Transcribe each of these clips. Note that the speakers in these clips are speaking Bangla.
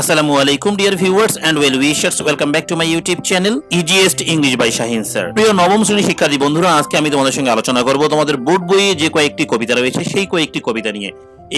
আসসালামু আলাইকুম dear viewers and well wishers welcome back to my YouTube channel easiest English by Shahin sir প্রিয় নবম শ্রেণি শিক্ষার্থী বন্ধুরা, আজকে আমি তোমাদের সঙ্গে আলোচনা করব তোমাদের বোর্ড বইয়ে যে কয়েকটি কবিতা রয়েছে, সেই কয়েকটি কবিতা নিয়ে।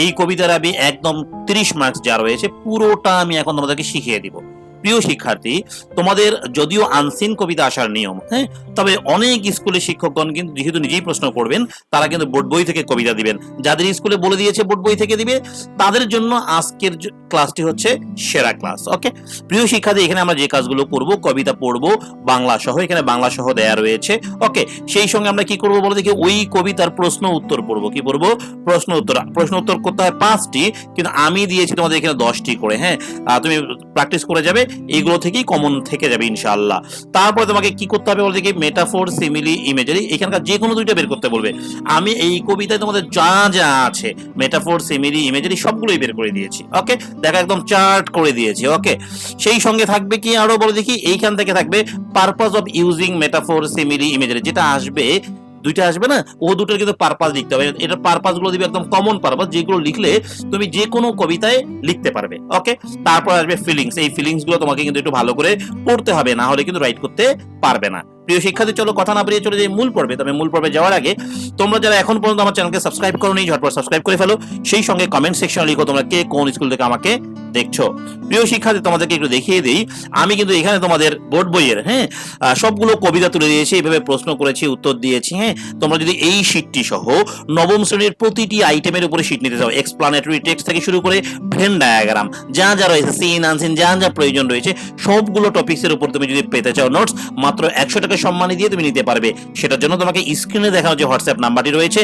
এই কবিতার আমি একদম 30 মার্কস যা রয়েছে, পুরোটা আমি এখন তোমাদেরকে শিখিয়ে দিব। প্রিয় শিক্ষার্থী, তোমাদের যদিও আনসিন কবিতা আসার নিয়ম হ্যাঁ তবে অনেক স্কুলের শিক্ষকগণ কিন্তু যেহেতু নিজেই প্রশ্ন করবেন, তারা কিন্তু বোর্ড বই থেকে কবিতা দিবেন। যাদের স্কুলে বলে দিয়েছে বোর্ড বই থেকে দিবে, তাদের জন্য আজকের ক্লাসটি হচ্ছে সেরা ক্লাস ওকে প্রিয় শিক্ষার্থী, এখানে আমরা যে কাজগুলো করব, কবিতা পড়ব, বাংলা সহ, এখানে বাংলা সহ দেয়া রয়েছে ওকে সেই সঙ্গে আমরা কি করব বলে দেখি, ওই কবিতার প্রশ্ন উত্তর পড়ব, কি পড়ব? প্রশ্ন উত্তর প্রশ্ন উত্তর করতে হয় পাঁচটি, কিন্তু আমি দিয়েছি তোমাদের এখানে দশটি করে হ্যাঁ? তুমি প্র্যাকটিস করে যাবে এইগুলো থেকেই কমন থেকে যাবে, ইনশাআল্লাহ। তারপরে তোমাকে কি করতে হবে বলে দেখি মেটাফোর সিমিলি ইমেজারি এখানকার যে কোনো দুইটা বের করতে বলবে। আমি এই কবিতায় তোমাদের যা যা আছে মেটাফোর সিমিলি ইমেজারি সবগুলোই বের করে দিয়েছি ওকে দেখো একদম চার্ট করে দিয়েছে ওকে সেই সঙ্গে থাকবে কি আরও বলে দেখি, এইখান থেকে থাকবে purpose of using metaphor simile imagery যেটা আসবে দুইটা আসবে না, ও দুটোর কিন্তু পারপাস লিখতে হবে। এটার পারপাসগুলো দিবে একদম কমন পারপাস যেগুলো লিখলে তুমি যে কোনো কবিতায় লিখতে পারবে ওকে তারপর আসবে ফিলিংস এই ফিলিংসগুলো তোমাকে কিন্তু একটু ভালো করে পড়তে হবে, না হলে কিন্তু রাইট করতে পারবে না। প্রিয় শিক্ষার্থী, চলো কথা না বেরিয়ে চলে যাই মূল পর্বে। তবে মূল পর্বে যাওয়ার আগে তোমরা যারা এখন পর্যন্ত আমার চ্যানেলকে সাবস্ক্রাইব করো নি ঝটপট সাবস্ক্রাইব করে ফেলো। সেই সঙ্গে কমেন্ট সেকশনে লিখো তোমরা কে কোন স্কুল থেকে আমাকে দেখছ। প্রিয় শিক্ষার্থী, তোমাদেরকে একটু দেখিয়ে দিই। আমি কিন্তু এখানে তোমাদের বোর্ড বইয়ের হ্যাঁ সবগুলো কবিতা তুলে দিয়েছি, এইভাবে প্রশ্ন করেছি, উত্তর দিয়েছি হ্যাঁ। তোমরা যদি এই শীটটি সহ নবম শ্রেণির প্রতিটি আইটেমের উপরে শীট নিতে চাও এক্সপ্লানেটরি টেক্সট থেকে শুরু করে ভেন ডায়াগ্রাম যা যা রয়েছে সিন আনসিন যা যা প্রয়োজন রয়েছে, সবগুলো টপিক্সের উপর তুমি যদি পেতে চাও নোটস মাত্র একশো টাকা সম্মানী দিয়ে তুমি নিতে পারবে। সেটার জন্য তোমাকে স্ক্রিনে দেখানো যে হোয়াটসঅ্যাপ নাম্বারটি রয়েছে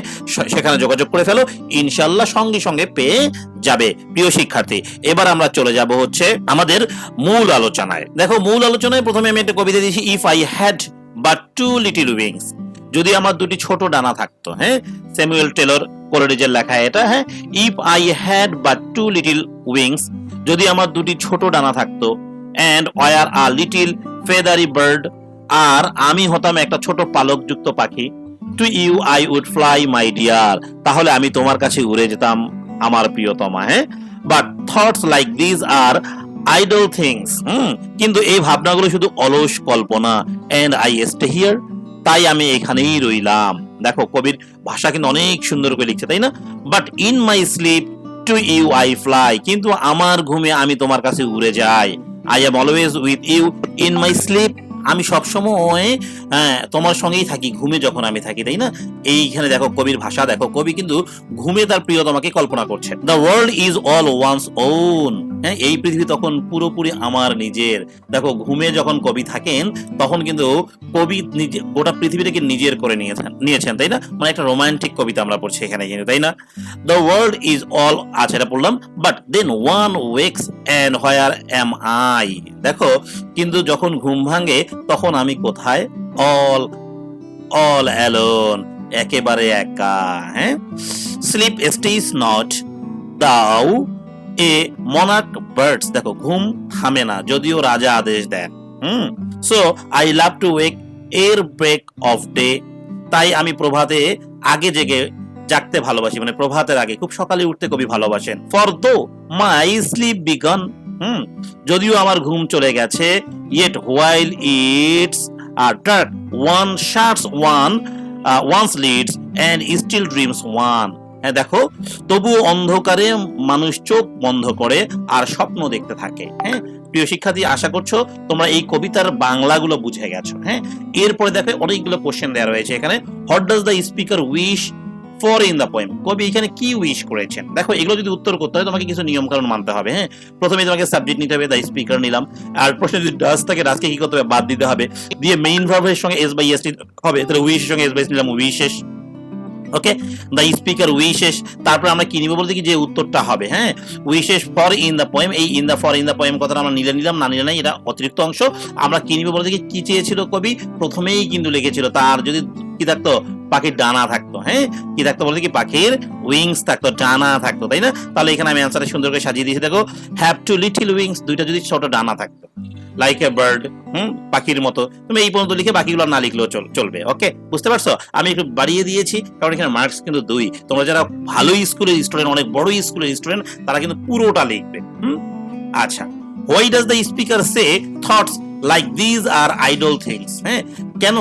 সেখানে যোগাযোগ করে ফেলো। ইনশাল্লাহ সঙ্গে সঙ্গে পেয়ে যাবে, প্রিয় শিক্ষার্থী। এবার আমরা চলে যাব হচ্ছে আমাদের মূল আলোচনায়। দেখো, মূল আলোচনায় প্রথমে আমি একটা কবিতা দিয়েছি if I had but two little wings যদি আমার দুটি ছোট ডানা থাকতো হ্যাঁ? স্যামুয়েল টেলর কোলোরিজের লেখা এটা হ্যাঁ? If I had but two little wings যদি আমার দুটি ছোট ডানা থাকতো and were a little feathery bird আর আমি হতাম একটা ছোট পালকযুক্ত পাখি to you I would fly my dear তাহলে আমি তোমার কাছে উড়ে যেতাম। আমার প্রিয়তমা হ্যাঁ? But thoughts like this are idle things হুম? কিন্তু এই ভাবনাগুলো শুধু অলস কল্পনা। এন্ড আই স্টে হিয়ার তাই আমি এখানেই রইলাম। দেখো, কবির ভাষা কিন্তু অনেক সুন্দর করে লিখছে, তাই না? But in my sleep to you I fly কিন্তু আমার ঘুমে আমি তোমার কাছে উড়ে যাই। I am always with you in my sleep আমি সবসময় হ্যাঁ তোমার সঙ্গেই থাকি, ঘুমে যখন আমি থাকি, তাই না? এইখানে দেখো কবির ভাষা, দেখো কবি কিন্তু ঘুমে তার প্রিয়তমাকে কল্পনা করছে। The world is all one's own হ্যাঁ এই পৃথিবী তখন পুরোপুরি আমার নিজের। দেখো, ঘুমে যখন কবি থাকেন, তখন কিন্তু কবি নিজে, গোটা পৃথিবীটাকে নিজের করে নিয়েছেন নিয়েছেন, তাই না? মানে একটা রোমান্টিক কবিতা আমরা পড়ছি এখানে কিন্তু, তাই না? দ্য ওয়ার্ল্ড ইজ অল আচ্ছা এটা পড়লাম but then one wakes and where am I দেখো কিন্তু যখন ঘুম ভাঙে, তখন আমি কোথায়? অল অল অ্যালোন একেবারে একা হ্যাঁ? স্লিপ স্টেজ নট দাও এ মনাক বার্ডস দেখো, ঘুম থামে না, যদিও রাজা আদেশ দেন, হুম? So I love to wake ere break off day তাই আমি প্রভাতে আগে জেগে জাগতে ভালোবাসি মানে প্রভাতের আগে। খুব সকালে উঠতে কবি ভালোবাসেন। ফর দো মাই স্লিপ বিগন হুম, যদিও আমার ঘুম চলে গেছে yet while it's are dark one shuts one one's lids and still dreams one হ্যাঁ দেখো তবু অন্ধকারে মানুষ চোখ বন্ধ করে আর স্বপ্ন দেখতে থাকে। হ্যাঁ প্রিয় শিক্ষার্থী, আশা করছ তোমরা এই কবিতার বাংলাগুলো বুঝে গেছো। হ্যাঁ এরপরে দেখো অনেকগুলো কোশ্চেন দেওয়া রয়েছে এখানে। What does the speaker wish for in the poem কবি এখানে কি উইশ করেছেন? দেখো, এগুলো যদি উত্তর করতে হয়, তোমাকে কিছু নিয়ম কানুন মানতে হবে হ্যাঁ? প্রথমে তোমাকে সাবজেক্ট নিতে হবে দ্য স্পিকার নিলাম। আর প্রশ্ন যদি ডাজ থাকে ডাজকে কি করতে হবে, বাদ দিতে হবে। দিয়ে মেইন ভার্বের সঙ্গে এস বাই এস হবে, তাহলে উইশের সঙ্গে এস বাই এস নিলাম উইশেষ ওকে দ্য স্পিকার উইশেষ তারপর আমরা কি নিব বলতে কি? যে উত্তরটা হবে হ্যাঁ? Wishes for in the poem এই in the for in the poem কথাটা আমরা নিলে নিলাম, না নিলে নাই, এটা অতিরিক্ত অংশ। আমরা কি নিব বলতে কি চেয়েছিল কবি? প্রথমেই কিন্তু লিখেছিল। তার যদি কি থাকতো? পাখির ডানা থাকতো হ্যাঁ? কি থাকতো বলতে কি? পাখির উইংস থাকতো, ডানা থাকতো, তাই না? তাহলে এখানে আমি অ্যান্সারটা সুন্দর করে সাজিয়ে দিয়েছি। দেখো হ্যাভ টু লিটিল উইংস দুইটা যদি ছোট ডানা থাকতো। লাইক এ বার্ড হুম? পাখির মতো। তুমি এই পর্যন্ত লিখে বাকিগুলো না লিখলেও চলবে ওকে বুঝতে পারছ? আমি একটু বাড়িয়ে দিয়েছি, কারণ এখানে মার্কস কিন্তু দুই। তোমরা যারা ভালো স্কুলের স্টুডেন্ট অনেক বড় স্কুলের স্টুডেন্ট তারা কিন্তু পুরোটা লিখবে, হুম? আচ্ছা why does the speaker say thoughts like these are idle things হ্যাঁ? কেন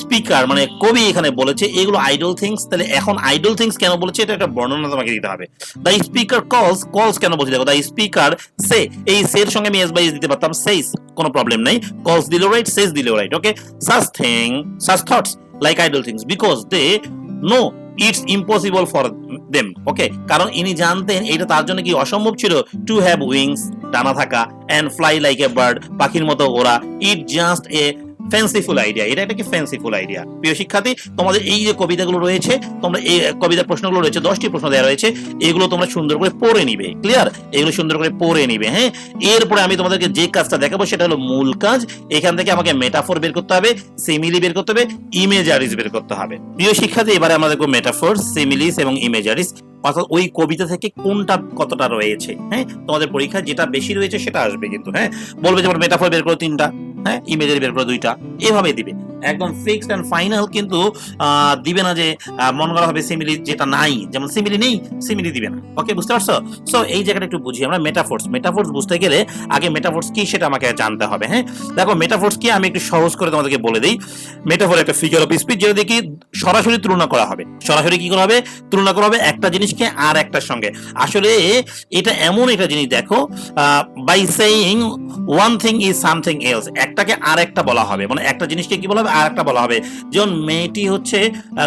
স্পিকার মানে কবি এখানে বলেছে, এগুলো আইডল থিংস তাহলে এখন আইডল থিংস কেন বলেছে? এটা একটা বর্ণনা তোমাকে দিতে হবে। দ্য স্পিকার কলস কলস কেন বলছি? দেখো দ্য স্পিকার সে এই সের সঙ্গে আমি এস বাই দিতে পারতাম সেইস কোনো প্রবলেম নেই। কলস দিলেও রাইট সেস দিলেও right okay such thing such thoughts like idle things because they know it's impossible for them okay কারণ ইনি জানতেন এটা তার জন্য কি অসম্ভব ছিল? টু হ্যাভ উইংস ডানা থাকা and fly like a bird পাখির মতো ওরা it just a fanciful idea এটা একটা কি ফ্যান্সিফুল আইডিয়া প্রিয় শিক্ষার্থী, তোমাদের এই যে কবিতাগুলো রয়েছে, তোমরা এই কবিতার প্রশ্নগুলো রয়েছে, দশটি প্রশ্ন দেওয়া রয়েছে, এগুলো তোমরা সুন্দর করে পড়ে নিবে। ক্লিয়ার এগুলো সুন্দর করে পড়ে নিবে হ্যাঁ? এরপরে আমি তোমাদেরকে যে কাজটা দেখাবো, সেটা হলো মূল কাজ। এখান থেকে আমাকে মেটাফোর বের করতে হবে সিমিলি বের করতে হবে ইমেজারিজ বের করতে হবে। প্রিয় শিক্ষার্থী, এবারে আমরা মেটাফোর সিমিলিস এবং ইমেজারিজ অর্থাৎ ওই কবিতা থেকে কোনটা কতটা রয়েছে হ্যাঁ? তোমাদের পরীক্ষা যেটা বেশি রয়েছে সেটা আসবে কিন্তু হ্যাঁ? বলবে যেমন মেটাফোর বের করো তিনটা হ্যাঁ? ইমেজের বের করো দুইটা, এভাবে দিবে। একদম ফিক্সড এন্ড ফাইনাল কিন্তু দিবে না যে মন করা হবে সিমিলি যেটা নাই। যেমন সিমিলি নেই সিমিলি দিবে না। ওকে বুঝতে পারছ? সো এই জায়গাটা একটু বুঝি আমরা মেটাফোর্স মেটাফোর্স বুঝতে গেলে আগে মেটাফোর্স কি সেটা আমাকে জানতে হবে হ্যাঁ? দেখো মেটাফোর্স কি আমি একটু সহজ করে তোমাদেরকে বলে দিই। মেটাফোর একটা ফিগার অফ স্পিচ যেটা দেখি সরাসরি তুলনা করা হবে। সরাসরি কি করা হবে? তুলনা করা হবে একটা জিনিসকে আর একটার সঙ্গে। আসলে এটা এমন একটা জিনিস, দেখো by saying one thing is something else একটাকে আর একটা বলা হবে। মানে একটা জিনিসকে কি বলা হবে? আর একটা বলা হবে। যেমন মেয়েটি হচ্ছে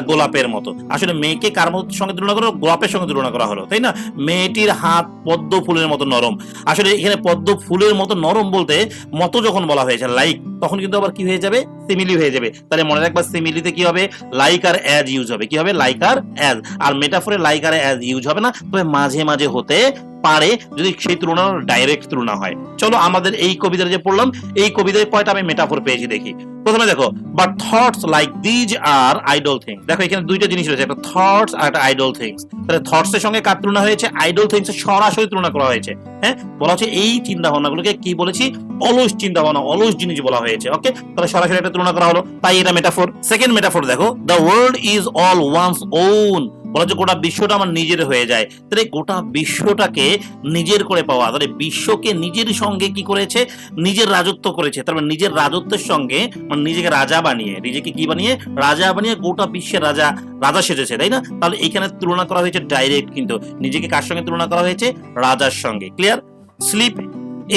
গোলাপের মতো। আসলে মেয়েকে কার সঙ্গে তুলনা করা? গোলাপের সঙ্গে তুলনা করা হলো, তাই না? মেয়েটির হাত পদ্ম ফুলের মতো নরম। আসলে এখানে পদ্ম ফুলের মতো নরম বলতে মতো যখন বলা হয়েছে লাইক তখন কিন্তু আবার কি হয়ে যাবে? সিমিলি হয়ে যাবে। তাহলে মনে রাখবা সিমিলিতে কি হবে? লাইক আর অ্যাজ ইউজ হবে। কি হবে? লাইক আর অ্যাজ আর মেটাফোরে লাইক আর অ্যাজ ইউজ হবে না। তবে মাঝে মাঝে হতে পারে যদি সেই তুলনা ডাইরেক্ট তুলনা হয়। চলো আমাদের এই কবিতা যে পড়লাম, এই কবিতায় কয়টা আমি মেটাফোর পেয়েছি দেখি। প্রথমে দেখো but thoughts like these are idle things দেখো, এখানে দুইটা জিনিস রয়েছে। একটা থটস আর একটা আইডল থিংস তাহলে থটস এর সঙ্গে কার তুলনা হয়েছে? আইডল থিংস এর সরাসরি তুলনা করা হয়েছে। হ্যাঁ? বলা হচ্ছে এই চিন্তা ভাবনাগুলোকে কি বলেছি? অলস চিন্তা ভাবনা অলস জিনিস বলা হয়েছে ওকে তাহলে সরাসরি একটা তুলনা করা হলো। তাই এটা মেটাফোর সেকেন্ড মেটাফোর দেখো। The world is all one's own বলা গোটা বিশ্বটা আমার নিজের হয়ে যায়। তাহলে গোটা বিশ্বটাকে নিজের করে পাওয়া, তাহলে বিশ্বকে নিজের সঙ্গে কি করেছে? নিজের রাজত্ব করেছে। তারপর নিজের রাজত্বের সঙ্গে মানে নিজেকে রাজা বানিয়ে, নিজেকে কি বানিয়ে? রাজা বানিয়ে গোটা বিশ্বের রাজা রাজা সেজেছে, তাই না? তাহলে এখানে তুলনা করা হয়েছে ডাইরেক্ট কিন্তু। নিজেকে কার সঙ্গে তুলনা করা হয়েছে? রাজার সঙ্গে। Clear slip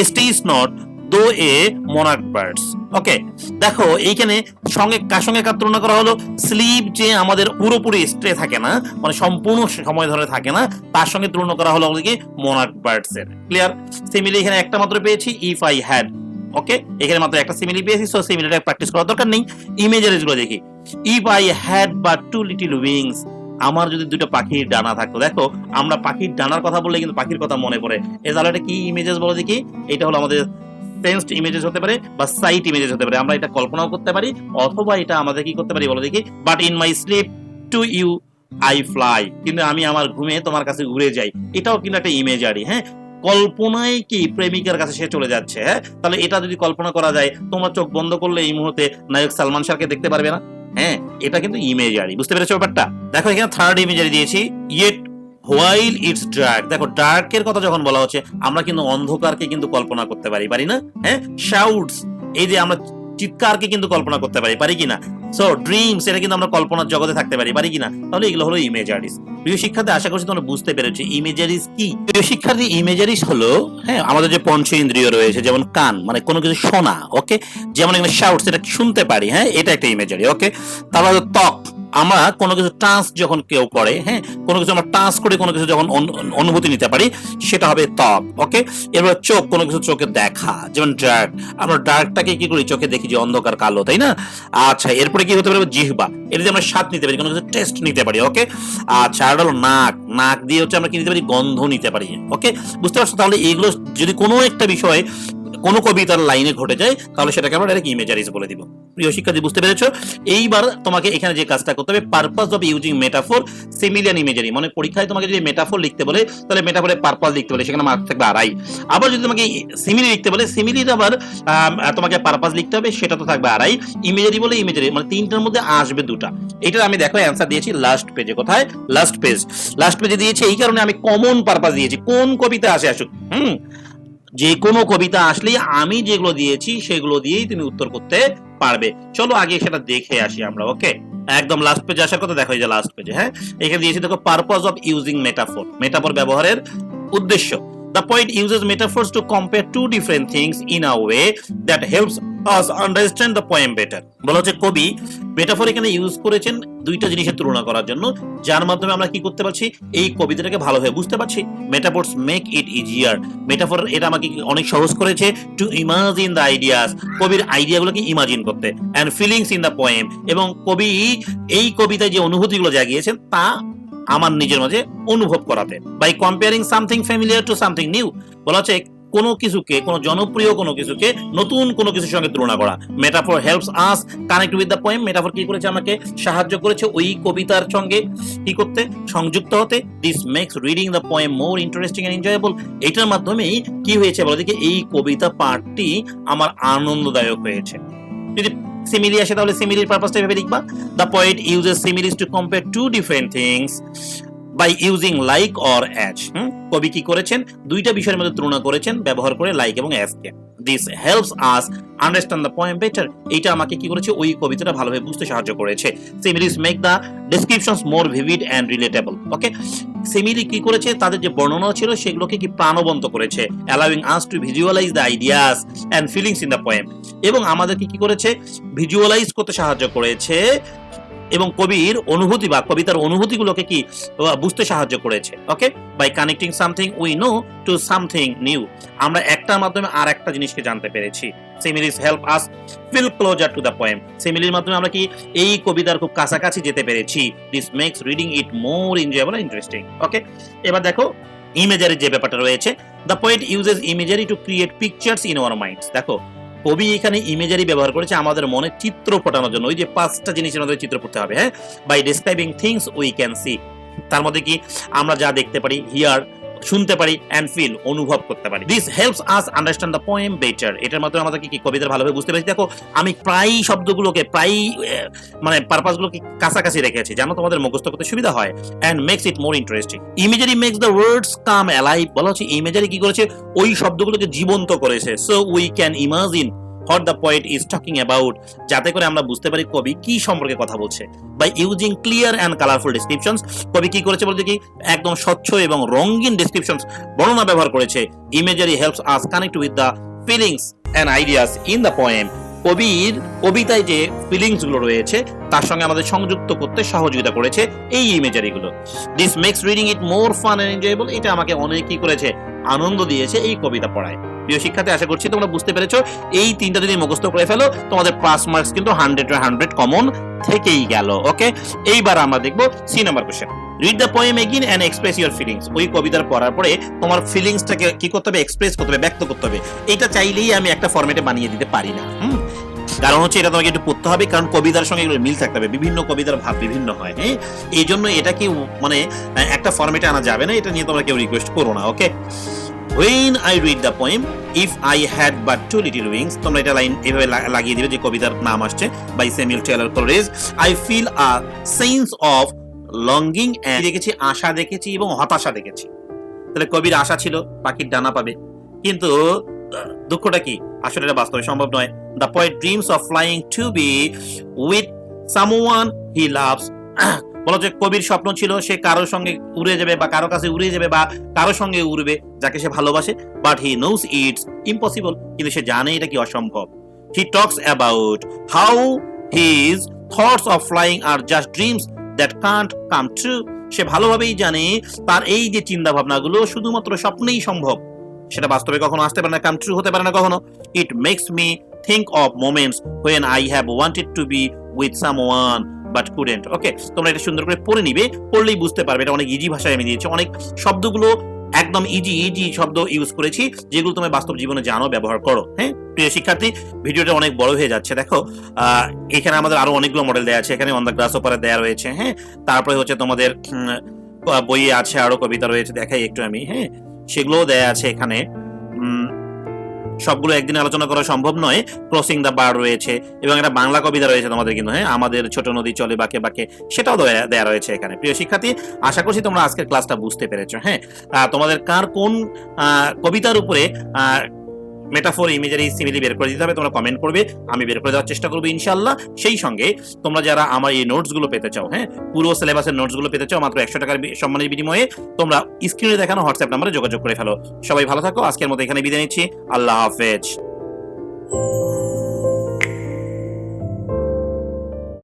stage not though a Monarch birds ওকে দেখো, এইখানে সঙ্গে কার সঙ্গে কার তুলনা করা হলো? স্লিপ যে আমাদের পুরোপুরি স্টে থাকে না মানে সম্পূর্ণ সময় ধরে থাকে না, তার সঙ্গে তুলনা করা হলো আমাদেরকে মোনার্ক বার্ডস এর। ক্লিয়ার সিমিলি এখানে একটা মাত্র পেয়েছি ইফ আই হ্যাড ওকে এখানে মাত্র একটা সিমিলি পেয়েছি সো সিমিলিটা প্র্যাকটিস করার দরকার নেই। ইমেজেরগুলো দেখি। If I had but two little wings আমার যদি দুটো পাখির ডানা থাকতো। দেখো, আমরা পাখির ডানার কথা বললে কিন্তু পাখির কথা মনে পড়ে। এ তাহলে এটা কি ইমেজেস বলো দেখি? এটা হলো আমাদের সেন্সড ইমেজেস হতে পারে বা সাইট ইমেজেস হতে পারে। আমরা এটা কল্পনাও করতে পারি, অথবা এটা আমাদের কি করতে পারি বলো দেখি? But in my sleep to you I fly কিন্তু আমি আমার ঘুমে তোমার কাছে উড়ে যাই। এটাও কিন্তু একটা ইমেজারি হ্যাঁ? কল্পনায় কি প্রেমিকার কাছে সে চলে যাচ্ছে হ্যাঁ? তাহলে এটা যদি কল্পনা করা যায়, তোমার চোখ বন্ধ করলে এই মুহূর্তে নায়ক সালমান শাহকে দেখতে পারবে না হ্যাঁ? এটা কিন্তু ইমেজারি বুঝতে পেরেছ ব্যাপারটা? দেখো এখানে থার্ড ইমেজারি দিয়েছি ইয়েট হোয়াইল ইটস ডার্ক দেখো ডার্কের কথা যখন বলা হচ্ছে, আমরা কিন্তু অন্ধকারকে কিন্তু কল্পনা করতে পারি পারি না? হ্যাঁ? শাউটস এই যে আমরা চিৎকারকে কিন্তু কল্পনা করতে পারি পারি কিনা? সো ড্রিমস এটা কিন্তু আমরা কল্পনার জগতে থাকতে পারি পারি কিনা? তাহলে এগুলো হলো ইমেজারিস প্রিয় শিক্ষার্থী, আশা করছি তোমরা বুঝতে পেরেছ ইমেজারিস কি? প্রিয় শিক্ষার্থী ইমেজারিস হলো হ্যাঁ আমাদের যে পঞ্চ ইন্দ্রিয় রয়েছে, যেমন কান মানে কোনো কিছু শোনা ওকে যেমন এখানে শাউটস এটা শুনতে পারি হ্যাঁ? এটা একটা ইমেজারি ওকে তারপর ত্বক আমরা কোনো কিছু টাচ যখন কেউ করে হ্যাঁ কোনো কিছু আমরা টাচ করে কোনো কিছু যখন অনুভূতি নিতে পারি, সেটা হবে ত্বক ওকে এবার চোখ, কোনো কিছু চোখে দেখা, যেমন ডার্ক আমরা ডার্কটাকে কি করি? চোখে দেখি যে অন্ধকার কালো, তাই না? আচ্ছা এরপরে কি হতে পারে? জিহ্বা, এটা দিয়ে আমরা স্বাদ নিতে পারি, কোনো কিছু টেস্ট নিতে পারি ওকে আচ্ছা আর হলো নাক নাক দিয়ে হচ্ছে আমরা কি নিতে পারি? গন্ধ নিতে পারি ওকে বুঝতে পারছ? তাহলে এইগুলো যদি কোনো একটা বিষয় কোনো কবিতার লাইনে ঘটে যায়, তাহলে সেটাকে আমরা ডাইরেক্ট ইমেজারিজ বলে দিব। প্রিয় শিক্ষার্থী, বুঝতে পেরেছ? এইবার তোমাকে এখানে যে কাজটা করতে হবে purpose of using metaphor simile and imagery মানে পরীক্ষায় তোমাকে যদি মেটাফোর লিখতে বলে, তাহলে মেটাফোরে পারপাস লিখতে বলে, সেখানে মার্ক থাকবে আড়াই। আবার যদি তোমাকে সিমিলি লিখতে বলে সিমিলির আবার তোমাকে পারপাস লিখতে হবে, সেটা তো থাকবে আড়াই। ইমেজারি বলে ইমেজারি মানে তিনটার মধ্যে আসবে দুটা। এটা আমি দেখো অ্যান্সার দিয়েছি লাস্ট পেজে কোথায়? লাস্ট পেজ লাস্ট পেজে দিয়েছি, এই কারণে আমি কমন পারপাস দিয়েছি। কোন কবিতা আসে, আসুক। হুম? যে কোনো কবিতা আসলেই আমি যেগুলো দিয়েছি সেগুলো দিয়েই তুমি উত্তর করতে পারবে। চলো আগে সেটা দেখে আসি আমরা ওকে একদম লাস্ট পেজে আসার কথা, দেখো এই যে লাস্ট পেজে হ্যাঁ? এখানে দিয়েছি দেখো purpose of using metaphor metaphor ব্যবহারের উদ্দেশ্য। The poet uses metaphors to compare two different things in a way that helps us understand the poem better. বলা হচ্ছে কবি মেটাফোর এখানে ইউজ করেছেন দুইটা জিনিসের তুলনা করার জন্য, যার মাধ্যমে আমরা কি করতে পারছি? এই কবিতাটাকে ভালোভাবে বুঝতে পারছি। Metaphors make it easier metaphor এটা আমাকে অনেক সহজ করেছে? টু ইমাজিন দ্য আইডিয়াস কবির আইডিয়াগুলোকে ইমাজিন করতে। And feelings in the poem এবং কবি এই কবিতায় যে অনুভূতিগুলো জাগিয়েছেন, তা আমার নিজের মাঝে অনুভব করাতে। By comparing something familiar to something new বলা হচ্ছে কোনো কিছুকে, কোনো জনপ্রিয় কোনো কিছুকে নতুন কোনো কিছুর সঙ্গে তুলনা করা। Metaphor helps us connect with the poem metaphor কি করেছে? আমাকে সাহায্য করেছে ওই কবিতার সঙ্গে কি করতে? সংযুক্ত হতে। This makes reading the poem more interesting and enjoyable এটার মাধ্যমেই কি হয়েছে? বলো দেখি, এই কবিতা পাঠটি আমার আনন্দদায়ক হয়েছে। যদি সিমিলি আসে, তাহলে সিমিলির পারপাসটা ভেবে লিখবা। The poet uses similes to compare two different things by using like or as কবি কি করেছেন? দুইটা বিষয়ের মধ্যে তুলনা করেছেন, ব্যবহার করে লাইক এবং as K. This helps us understand the point better এটা আমাকে কি করেছে? ওই কবিতাটা ভালোভাবে বুঝতে সাহায্য করেছে। Similes make the descriptions more vivid and relatable okay simile কি করেছে? তাদের যে বর্ণনা ছিল, সেগুলোকে কি প্রাণবন্ত করেছে। Allowing us to visualise the ideas and feelings in the poem এবং আমাদেরকে কি করেছে? ভিজুয়ালাইজ করতে সাহায্য করেছে এবং কবির অনুভূতি বা কবিতার অনুভূতিগুলোকে কি বুঝতে সাহায্য করেছে। Okay by connecting something we know to something new আমরা একটার মাধ্যমে আর একটা জিনিসকে জানতে পেরেছি। Similes help us feel closer to the poem সিমিলির মাধ্যমে আমরা কি এই কবিতার খুব কাছাকাছি যেতে পেরেছি? This makes reading it more enjoyable interesting okay এবার দেখো ইমেজারির যে ব্যাপারটা রয়েছে the poet uses imagery to create pictures in our minds দেখো কবি এখানে ইমেজারি ব্যবহার করেছে আমাদের মনে চিত্র ফোটানোর জন্য। ওই যে পাঁচটা জিনিসের মধ্যে চিত্র ফুটতে হবে হ্যাঁ? By describing things we can see তার মধ্যে কি আমরা যা দেখতে পারি হিয়ার শুনতে পারি অ্যান্ড ফিল অনুভব করতে পারি। This helps us understand the poem better এটার মাধ্যমে আমাদের কি কবিতার ভালোভাবে বুঝতে পারছি? দেখো, আমি প্রায় শব্দগুলোকে প্রায় মানে পারপাসগুলোকে কাছাকাছি রেখেছি, যেন তোমাদের মুখস্থ করতে সুবিধা হয় and makes it more interesting imagery makes the words come alive বলা হচ্ছে ইমেজারি কি করেছে? ওই শব্দগুলোকে জীবন্ত করেছে। So we can imagine what the point is talking about যাতে করে আমরা বুঝতে পারি কবি কি সম্পর্কে কথা বলছে। By using clear and colourful descriptions কবি কি করেছে বলতে কি? একদম স্বচ্ছ এবং রঙিন ডেসক্রিপশনস বর্ণনা ব্যবহার করেছে। Imagery helps us connect with the feelings and ideas in the poem কবির কবিতায় যে ফিলিংসগুলো রয়েছে, তার সঙ্গে আমাদের সংযুক্ত করতে সহযোগিতা করেছে এই ইমেজারি গুলো। This makes reading it more fun and enjoyable এটা আমাকে অনেক কি করেছে, আনন্দ দিয়েছে এই কবিতা পড়ায়। প্রিয় শিক্ষার্থী, আশা করছি তোমরা বুঝতে পেরেছ। এই তিনটা যদি মুখস্থ করে ফেলো। তোমাদের পাস মার্কস কিন্তু হান্ড্রেড হান্ড্রেড কমন থেকেই গেল ওকে এইবার আমরা দেখব C number question read the poem again and express your feelings ওই কবিতার পড়ার পরে তোমার ফিলিংসটাকে কি করতে হবে? এক্সপ্রেস করতে হবে, ব্যক্ত করতে হবে। এটা চাইলেই আমি একটা ফরম্যাটে বানিয়ে দিতে পারি না কারণ হচ্ছে এটা তোমাকে একটু পড়তে হবে, কারণ কবিতার সঙ্গে এগুলো মিল থাকতে হবে। বিভিন্ন কবিতার ভাব বিভিন্ন হয় হ্যাঁ? এই জন্য এটা কি মানে একটা ফরম্যাটে আনা যাবে না? এটা নিয়ে তোমরা কেউ রিকোয়েস্ট করো না ওকে When I read the poem, if I had but two little wings, তোমরা এটা লাইন এভাবে লাগিয়ে দিবে যে কবিতার নাম আসছে by Samuel Taylor Coleridge I feel a sense of longing দেখেছি আশা দেখেছি এবং হতাশা দেখেছি। তাহলে কবির আশা ছিল পাখির ডানা পাবে। কিন্তু দুঃখটা কি? আসলে এটা বাস্তবে সম্ভব নয়। The poet dreams of flying to be with someone he loves বলো যে কবির স্বপ্ন ছিল সে কারোর সঙ্গে উড়ে যাবে বা কারও কাছে উড়ে যাবে বা কারোর সঙ্গে উড়বে, যাকে সে ভালোবাসে but he knows it's impossible কিন্তু সে জানে এটা কি অসম্ভব। He talks about how his thoughts of flying are just dreams that can't come true সে ভালোভাবেই জানে তার এই যে চিন্তা ভাবনাগুলো শুধুমাত্র স্বপ্নেই সম্ভব। সেটা বাস্তবে কখনো আসতে পারে না কাম ট্রু হতে পারে না কখনো। It makes me think of moments when I have wanted to be with someone but couldn't okay তোমরা এটা সুন্দর করে পড়ে নিবে, পড়লেই বুঝতে পারবে। এটা অনেক ইজি ভাষায় আমি দিয়েছি। অনেক শব্দগুলো একদম ইজি ইজি শব্দ ইউজ করেছি, যেগুলো তোমার বাস্তব জীবনে জানো, ব্যবহার করো হ্যাঁ? প্রিয় শিক্ষার্থী, ভিডিওটা অনেক বড় হয়ে যাচ্ছে, দেখো। এখানে আমাদের আরও অনেকগুলো মডেল দেওয়া আছে। এখানে অন দ্য গ্রাস ওপারে দেওয়া রয়েছে হ্যাঁ? তারপরে হচ্ছে তোমাদের বইয়ে আছে আরও কবিতা রয়েছে, দেখাই একটু আমি হ্যাঁ? সেগুলোও দেয়া আছে এখানে। সবগুলো একদিনে আলোচনা করা সম্ভব নয়। ক্রসিং দ্য বার রয়েছে এবং একটা বাংলা কবিতা রয়েছে তোমাদের কিন্তু হ্যাঁ? আমাদের ছোট নদী চলে বাকে বাকে, সেটাও দেয়া- রয়েছে এখানে। প্রিয় শিক্ষার্থী, আশা করছি তোমরা আজকের ক্লাসটা বুঝতে পেরেছ হ্যাঁ? তোমাদের কার কোন কবিতার উপরে মেটাফোর এই সিমিলি বের করে দিতে হবে, তোমরা কমেন্ট করবে, আমি বের করে দেওয়ার চেষ্টা করব ইনশাল্লাহ সেই সঙ্গে তোমরা যারা আমার এই নোটসগুলো পেতে চাও হ্যাঁ পুরো সিলেবাসের নোটসগুলো পেতে চাও, মাত্র একশো টাকার সম্মানের বিনিময়ে, তোমরা স্ক্রিনে দেখানো হোয়াটসঅ্যাপ নাম্বারে যোগাযোগ করে ফেলো। সবাই ভালো থাকো, আজকের মতো এখানে বিদায় নিচ্ছি। আল্লাহ হাফেজ।